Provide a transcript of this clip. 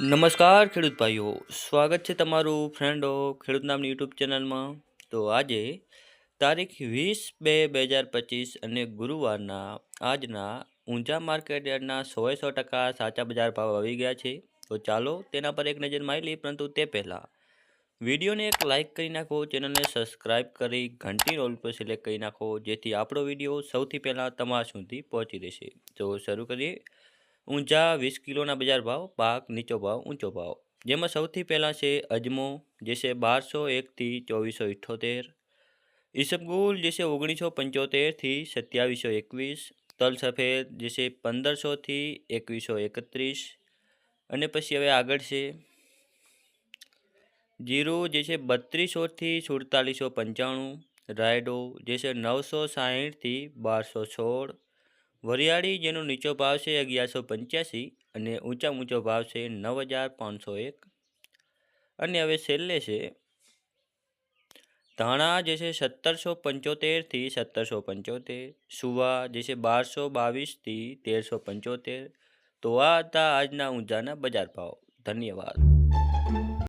નમસ્કાર ખેડૂત ભાઈઓ, સ્વાગત છે તમારું ફ્રેન્ડો ખેડૂત નામની યુટ્યુબ ચેનલમાં તો આજે તારીખ વીસ બે બે હજાર પચીસ અને ગુરુવારના આજના ઊંઝા માર્કેટ યાર્ડના સોએ સો ટકા સાચા બજાર ભાવ આવી ગયા છે. તો ચાલો તેના પર એક નજર મારી લઈએ પરંતુ તે પહેલાં વિડીયોને એક લાઇક કરી નાખો ચેનલને સબસ્ક્રાઇબ કરી ઘંટી રોલ પર સિલેક્ટ કરી નાખો, જેથી આપણો વીડિયો સૌથી પહેલાં તમારા સુધી પહોંચી દેશે તો શરૂ કરીએ. ઊંચા વીસ કિલોના બજાર ભાવ, પાક નીચો ભાવ, ઊંચો ભાવ. જેમાં સૌથી પહેલાં છે અજમો, જે છે બારસો એકથી ચોવીસો ઇઠ્ઠોતેર ઈસબગુલ, જે છે ઓગણીસો પંચોતેરથી સત્યાવીસો એકવીસ. તલ સફેદ, જે છે પંદરસોથી એકવીસો એકત્રીસ. અને પછી હવે આગળ છે. જીરું, જે છે બત્રીસોથી સુડતાલીસો પંચાણું. રાયડો, જે છે નવસો સાહીઠથી બારસો સોળ. વરિયાળી, જેનો નીચો ભાવ છે અગિયારસો પંચ્યાસી અને ઊંચા ઊંચો ભાવ છે નવ હજાર પાંચસો એક. અને હવે છેલ્લે છે, ધાણા જે છે સત્તરસો પંચોતેરથી સત્તરસો પંચોતેર, સુવા જે છે બારસો બાવીસથી તેરસો પંચોતેર, તો આ હતા આજના ઊંઝાના બજાર ભાવ. ધન્યવાદ.